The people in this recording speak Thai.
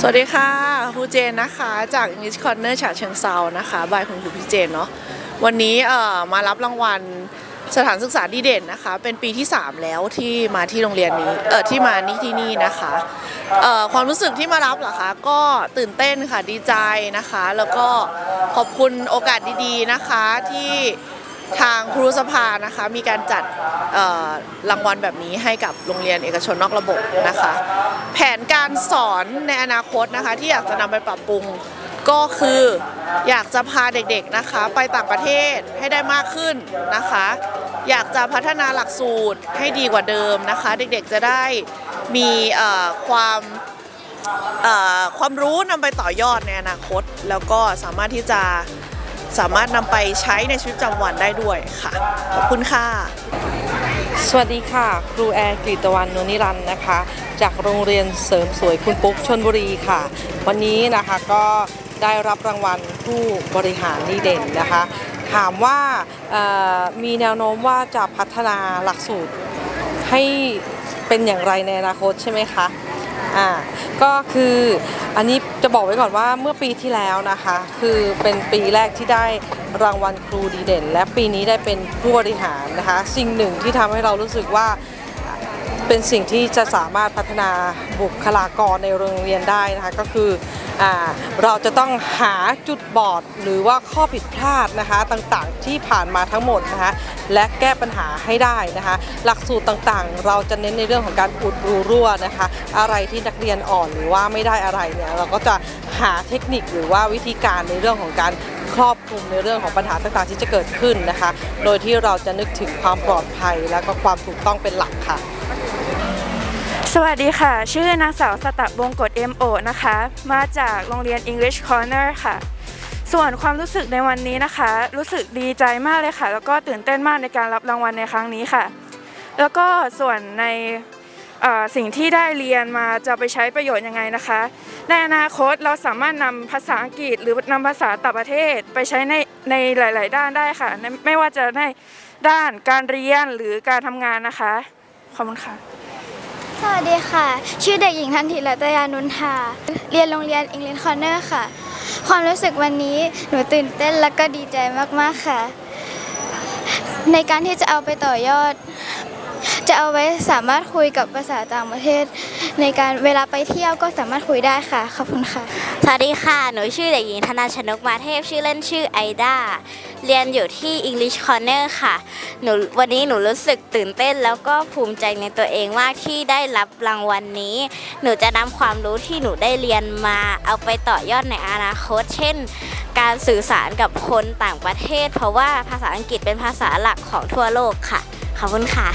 สวัสดีค่ะครูเจนนะคะจาก English Corner ฉะเชิงเซานะคะบายคุณครูพี่เจนเนาะวันนี้เอ่อมารับรางวัลสถานศึกษาดีเด่นนะคะ เป็นปีที่ 3 แล้วที่มาที่โรงเรียนนี้เออที่มานี่ที่นี่นะคะเอ่อความรู้สึกที่มารับเหรอคะก็ตื่นเต้นค่ะดีใจนะคะ แล้วก็ขอบคุณโอกาสดีๆนะคะที่ ทางครูสภานะคะมีการจัดรางวัลแบบนี้ให้กับโรงเรียนเอกชนนอกระบบนะคะ แผนการสอนในอนาคตนะคะที่อยากจะนำไปปรับปรุงก็คืออยากจะพาเด็กๆนะคะไปต่างประเทศให้ได้มากขึ้นนะคะ อยากจะพัฒนาหลักสูตรให้ดีกว่าเดิมนะคะ เด็กๆจะได้มีความความรู้นำไปต่อยอดในอนาคต แล้วก็สามารถที่จะ สามารถนำไปใช้ในชีวิตประจำวันได้ด้วยค่ะ ขอบคุณค่ะ สวัสดีค่ะ ครูแอร์กฤตวันนุนิรันนะคะ จากโรงเรียนเสริมสวยคุณปุ๊กชนบุรีค่ะ วันนี้นะคะก็ได้รับรางวัลผู้บริหารดีเด่นนะคะ ถามว่ามีแนวโน้มว่าจะพัฒนาหลักสูตรให้เป็นอย่างไรในอนาคตใช่ไหมคะ อ่า ก็คืออันนี้ จะบอกไว้ก่อนว่าเมื่อปีที่แล้วนะคะ คือเป็นปีแรกที่ได้รางวัลครูดีเด่น และปีนี้ได้เป็นผู้บริหารนะคะ สิ่งหนึ่งที่ทำให้เรารู้สึกว่าเป็นสิ่งที่จะสามารถพัฒนาบุคลากรในโรงเรียนได้นะคะ ก็คือ เราจะต้องหาจุดบอดหรือว่าข้อผิดพลาดนะคะต่างๆ ที่ผ่านมาทั้งหมดนะคะและแก้ปัญหาให้ได้นะคะ หลักสูตรต่างๆ เราจะเน้นในเรื่องของการอุดรูรั่วนะคะ อะไรที่นักเรียนอ่อนหรือว่าไม่ได้อะไรเนี่ยเราก็จะหาเทคนิคหรือว่าวิธีการในเรื่องของการครอบคลุมในเรื่องของปัญหาต่างๆ ที่จะเกิดขึ้นนะคะ โดยที่เราจะนึกถึงความปลอดภัยและก็ความถูกต้องเป็นหลักค่ะ วัสดีค่ะ ชื่อนางสาวสตะบงกฎเอ็มโอนะคะ มาจากโรงเรียน English Corner ค่ะ ส่วนความรู้สึกในวันนี้นะคะ รู้สึกดีใจมากเลยค่ะ แล้วก็ตื่นเต้นมากในการรับรางวัลในครั้งนี้ค่ะ แล้วก็ส่วนในสิ่งที่ได้เรียนมาจะไปใช้ประโยชน์ยังไงนะคะ ในอนาคตเราสามารถนำภาษาอังกฤษหรือนำภาษาต่างประเทศไปใช้ในในหลาย ๆ ด้านได้ค่ะ ไม่ว่าจะในด้านการเรียนหรือการทำงานนะคะ ขอบคุณค่ะ สวัสดีค่ะ ชื่อเด็กหญิงทันทิรัตยานุนทาเรียนโรงเรียน English Corner ค่ะ ความรู้สึกวันนี้หนูตื่นเต้นและก็ดีใจมากๆค่ะ ในการที่จะเอาไปต่อยอด จะเอาไว้สามารถคุยกับภาษาต่างประเทศ ในการเวลาไปเที่ยวก็สามารถคุยได้ค่ะ ขอบคุณค่ะ สวัสดีค่ะ หนูชื่อเด็กหญิงธนาชนกมาเทพชื่อเล่นชื่อไอดาเรียนอยู่ที่ English Corner ค่ะ หนูวันนี้หนูรู้สึกตื่นเต้นแล้วก็ภูมิใจในตัวเองมากที่ได้รับรางวัลนนี้ หนูจะนำความรู้ที่หนูได้เรียนมาเอาไปต่อยอดในอนาคต เช่น การสื่อสารกับคนต่างประเทศ เพราะว่าภาษาอังกฤษเป็นภาษาหลักของทั่วโลกค่ะ ขอบคุณค่ะ